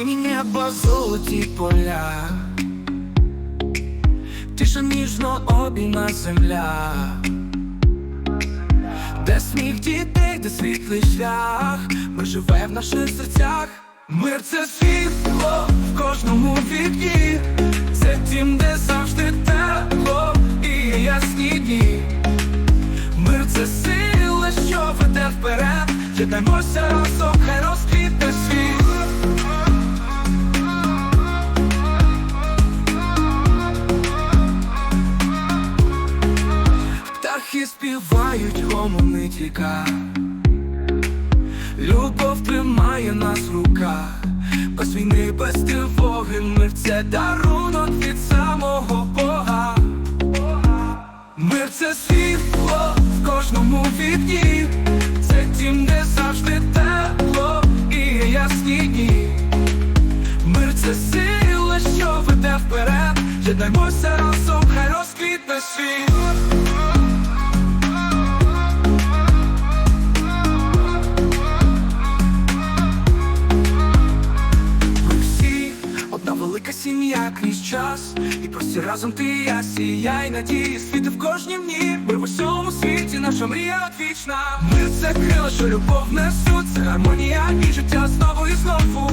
небо, золоті поля, тиша ніжно обійма земля, де сміх дітей, де світлий шлях, ми живе в наших серцях. Мир це світло в кожному вікні, це дім, де завжди тепло і ясні дні. Мир це сила, що веде вперед, єднаймося разом, хай Птахи співають, гомонить ріка Любов тримає нас в руках, без війни, без тривоги, мир це дарунок від самого Бога. Мир це світло в кожному вікні, це дім, де завжди тепло і ясні дні. Мир це сила, що веде вперед, єднаймося разом, хай розквітне світ. Сім'я крізь час, і прості разом ти і я сіяй надії, світи в кожнім дні. Ми в усьому світі, наша мрія одвічна. Мир це крила, що любов несуть, це гармонія і життя знову і знову.